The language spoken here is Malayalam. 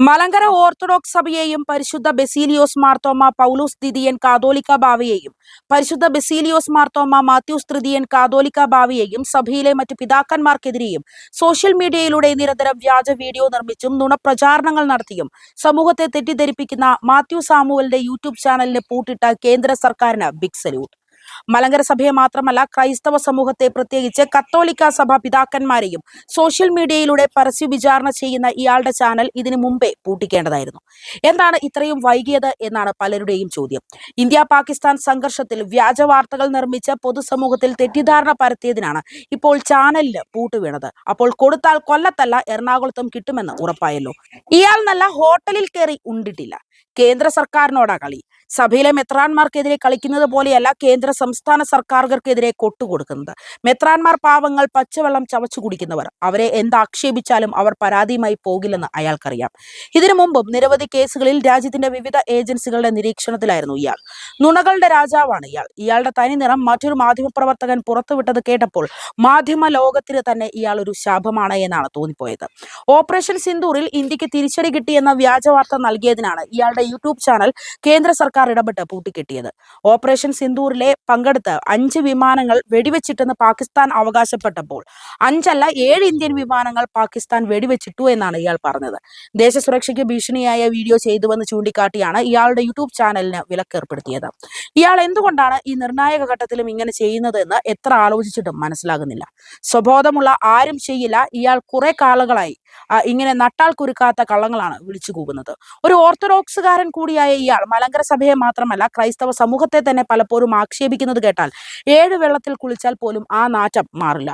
മലങ്കര ഓർത്തഡോക്സ് സഭയെയും പരിശുദ്ധ ബെസീലിയോസ് മാർത്തോമ പൗലൂസ് ദിദിയൻ കാതോലിക്ക ബാവയെയും പരിശുദ്ധ ബെസീലിയോസ് മാർത്തോമ മാത്യൂസ് തൃതീയൻ കാതോലിക്ക ബാവയെയും സഭയിലെ മറ്റ് പിതാക്കന്മാർക്കെതിരെയും സോഷ്യൽ മീഡിയയിലൂടെ നിരന്തരം വ്യാജ വീഡിയോ നിർമ്മിച്ചും നുണപ്രചാരണങ്ങൾ നടത്തിയും സമൂഹത്തെ തെറ്റിദ്ധരിപ്പിക്കുന്ന മാത്യു സാമുവലിന്റെ യൂട്യൂബ് ചാനലിന് പൂട്ടിട്ട കേന്ദ്ര സർക്കാരിന് ബിഗ് സല്യൂട്ട്. മലങ്കര സഭയെ മാത്രമല്ല ക്രൈസ്തവ സമൂഹത്തെ പ്രത്യേകിച്ച് കത്തോലിക്ക സഭ പിതാക്കന്മാരെയും സോഷ്യൽ മീഡിയയിലൂടെ പരസ്യ വിചാരണ ചെയ്യുന്ന ഇയാളുടെ ചാനൽ ഇതിനു മുമ്പേ പൂട്ടിക്കേണ്ടതായിരുന്നു. എന്താണ് ഇത്രയും വൈകിയത് എന്നാണ് പലരുടെയും ചോദ്യം. ഇന്ത്യ പാകിസ്ഥാൻ സംഘർഷത്തിൽ വ്യാജ വാർത്തകൾ നിർമ്മിച്ച് പൊതുസമൂഹത്തിൽ തെറ്റിദ്ധാരണ പരത്തിയതിനാണ് ഇപ്പോൾ ചാനലിന് പൂട്ടുവീണത് അപ്പോൾ കൊടുത്താൽ കൊല്ലത്തല്ല എറണാകുളത്തും കിട്ടുമെന്ന് ഉറപ്പായല്ലോ. ഇയാൾ നല്ല ഹോട്ടലിൽ കയറി ഉണ്ടിട്ടില്ല. കേന്ദ്ര സർക്കാരിനോടാ കളി. സഭയിലെ മെത്രാന്മാർക്കെതിരെ കളിക്കുന്നത് പോലെയല്ല കേന്ദ്ര സംസ്ഥാന സർക്കാരുകൾക്കെതിരെ കൊട്ടുകൊടുക്കുന്നത്. മെത്രാന്മാർ പാവങ്ങൾ പച്ചവെള്ളം ചവച്ചു കുടിക്കുന്നവർ. അവരെ എന്താക്ഷേപിച്ചാലും അവർ പരാതിയുമായി പോകില്ലെന്ന് അയാൾക്കറിയാം. ഇതിനു മുമ്പും നിരവധി കേസുകളിൽ രാജ്യത്തിന്റെ വിവിധ ഏജൻസികളുടെ നിരീക്ഷണത്തിലായിരുന്നു ഇയാൾ. നുണകളുടെ രാജാവാണ് ഇയാൾ. ഇയാളുടെ തനി നിറം മറ്റൊരു മാധ്യമപ്രവർത്തകൻ പുറത്തുവിട്ടത് കേട്ടപ്പോൾ മാധ്യമ ലോകത്തിന് തന്നെ ഇയാൾ ഒരു ശാപമാണ് എന്നാണ് തോന്നിപ്പോയത്. ഓപ്പറേഷൻ സിന്ദൂറിൽ ഇന്ത്യയ്ക്ക് തിരിച്ചടി കിട്ടിയെന്ന വ്യാജവാർത്ത നൽകിയതിനാണ് ഇയാളുടെ യൂട്യൂബ് ചാനൽ കേന്ദ്ര ഇടപെട്ട് പൂട്ടിക്കെട്ടിയത്. ഓപ്പറേഷൻ സിന്ദൂറിലെ പങ്കെടുത്ത് അഞ്ച് വിമാനങ്ങൾ വെടിവെച്ചിട്ടെന്ന് പാകിസ്ഥാൻ അവകാശപ്പെട്ടപ്പോൾ അഞ്ചല്ല ഏഴ് ഇന്ത്യൻ വിമാനങ്ങൾ പാകിസ്ഥാൻ വെടിവെച്ചിട്ടു എന്നാണ് ഇയാൾ പറഞ്ഞത്. ദേശസുരക്ഷയ്ക്ക് ഭീഷണിയായ വീഡിയോ ചെയ്തുവെന്ന് ചൂണ്ടിക്കാട്ടിയാണ് ഇയാളുടെ യൂട്യൂബ് ചാനലിന് വിലക്കേർപ്പെടുത്തിയത്. ഇയാൾ എന്തുകൊണ്ടാണ് ഈ നിർണായക ഘട്ടത്തിലും ഇങ്ങനെ ചെയ്യുന്നത് എന്ന് എത്ര ആലോചിച്ചിട്ടും മനസ്സിലാകുന്നില്ല. സ്വബോധമുള്ള ആരും ചെയ്യില്ല. ഇയാൾ കുറെ കാലങ്ങളായി ഇങ്ങനെ നട്ടാൽ കുരുക്കാത്ത കള്ളങ്ങളാണ് വിളിച്ചു കൂവുന്നത്. ഒരു ഓർത്തഡോക്സുകാരൻ കൂടിയായ ഇയാൾ മലങ്കര സഭയെ മാത്രമല്ല ക്രൈസ്തവ സമൂഹത്തെ തന്നെ പലപ്പോഴും ആക്ഷേപിക്കുന്നത് കേട്ടാൽ ഏഴ് വെള്ളത്തിൽ കുളിച്ചാൽ പോലും ആ നാറ്റം മാറില്ല.